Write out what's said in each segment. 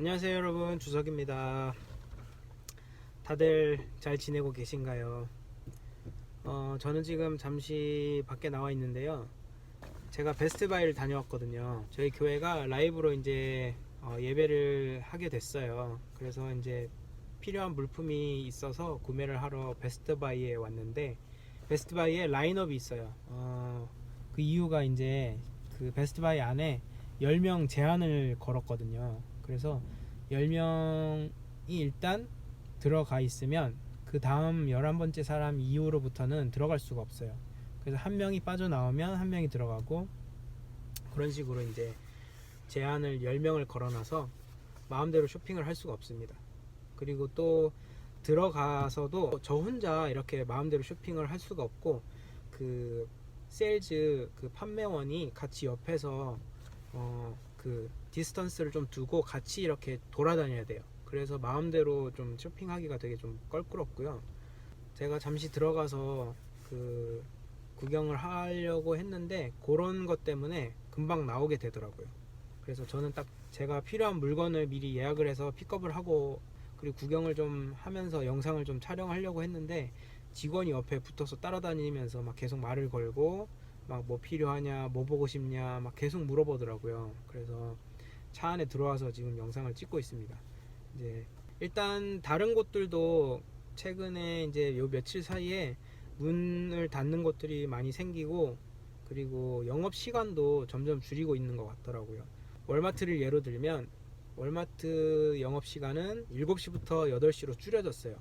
안녕하세요 여러분. 주석입니다. 다들 잘 지내고 계신가요? 어, 저는 지금 잠시 밖에 나와 있는데요. 제가 베스트바이를 다녀왔거든요. 저희 교회가 라이브로 이제 어, 예배를 하게 됐어요. 그래서 이제 필요한 물품이 있어서 구매를 하러 베스트바이에 왔는데 베스트바이에 라인업이 있어요. 어, 그 이유가 이제 그 베스트바이 안에 10명 제한을 걸었거든요. 그래서 10명이 일단 들어가 있으면 그 다음 11번째 사람 이후로부터는 들어갈 수가 없어요. 그래서 한 명이 빠져나오면 한 명이 들어가고 그런 식으로 이제 제한을 10명을 걸어놔서 마음대로 쇼핑을 할 수가 없습니다. 그리고 또 들어가서도 저 혼자 이렇게 마음대로 쇼핑을 할 수가 없고 그 세일즈 그 판매원이 같이 옆에서 어 그 디스턴스를 좀 두고 같이 이렇게 돌아다녀야 돼요. 그래서 마음대로 좀 쇼핑하기가 되게 좀 껄끄럽고요. 제가 잠시 들어가서 그 구경을 하려고 했는데 그런 것 때문에 금방 나오게 되더라고요. 그래서 저는 딱 제가 필요한 물건을 미리 예약을 해서 픽업을 하고 그리고 구경을 좀 하면서 영상을 좀 촬영하려고 했는데 직원이 옆에 붙어서 따라다니면서 막 계속 말을 걸고 막 뭐 필요하냐 뭐 보고 싶냐 막 계속 물어보더라고요. 그래서 차 안에 들어와서 지금 영상을 찍고 있습니다. 이제 일단 다른 곳들도 최근에 이제 요 며칠 사이에 문을 닫는 곳들이 많이 생기고 그리고 영업 시간도 점점 줄이고 있는 것 같더라고요. 월마트를 예로 들면 월마트 영업 시간은 7시부터 8시로 줄여졌어요.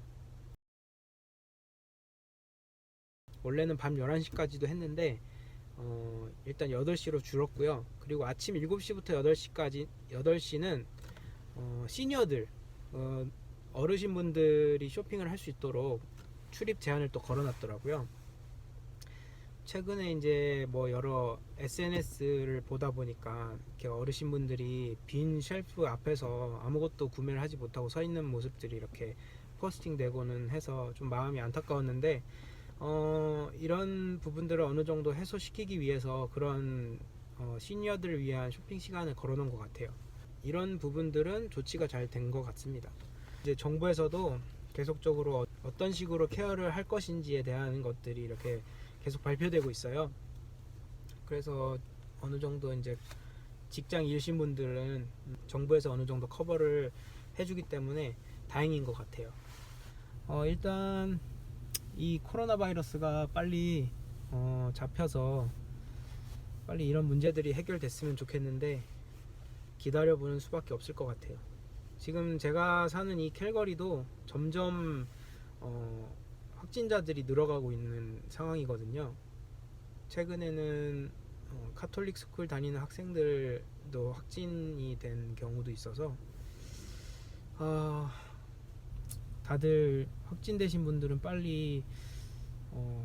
원래는 밤 11시까지도 했는데 어, 일단 8시로 줄었고요. 그리고 아침 7시부터 8시까지 8시는 어, 시니어들 어, 어르신분들이 쇼핑을 할 수 있도록 출입 제한을 또 걸어놨더라고요. 최근에 이제 뭐 여러 SNS를 보다 보니까 이렇게 어르신분들이 빈 쉘프 앞에서 아무것도 구매를 하지 못하고 서 있는 모습들이 이렇게 포스팅되고는 해서 좀 마음이 안타까웠는데 어, 이런 부분들을 어느 정도 해소시키기 위해서 그런 어, 시니어들을 위한 쇼핑 시간을 걸어놓은 것 같아요. 이런 부분들은 조치가 잘 된 것 같습니다. 이제 정부에서도 계속적으로 어- 어떤 식으로 케어를 할 것인지에 대한 것들이 이렇게 계속 발표되고 있어요. 그래서 어느 정도 이제 직장 일신 분들은 정부에서 어느 정도 커버를 해주기 때문에 다행인 것 같아요. 어, 일단 이 코로나 바이러스가 빨리 어, 잡혀서 빨리 이런 문제들이 해결됐으면 좋겠는데 기다려보는 수밖에 없을 것 같아요. 지금 제가 사는 이 캘거리도 점점 어, 확진자들이 늘어가고 있는 상황이거든요. 최근에는 어, 카톨릭 스쿨 다니는 학생들도 확진이 된 경우도 있어서 아, 다들 확진되신 분들은 빨리 어,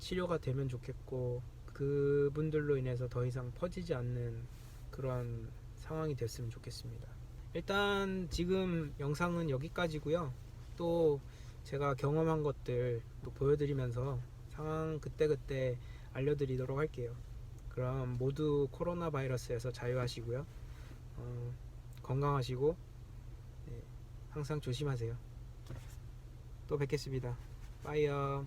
치료가 되면 좋겠고 그분들로 인해서 더 이상 퍼지지 않는 그런 상황이 됐으면 좋겠습니다. 일단 지금 영상은 여기까지고요. 또 제가 경험한 것들 또 보여드리면서 상황 그때그때 알려드리도록 할게요. 그럼 모두 코로나 바이러스에서 자유하시고요. 어, 건강하시고 네, 항상 조심하세요. 또 뵙겠습니다. 빠이요.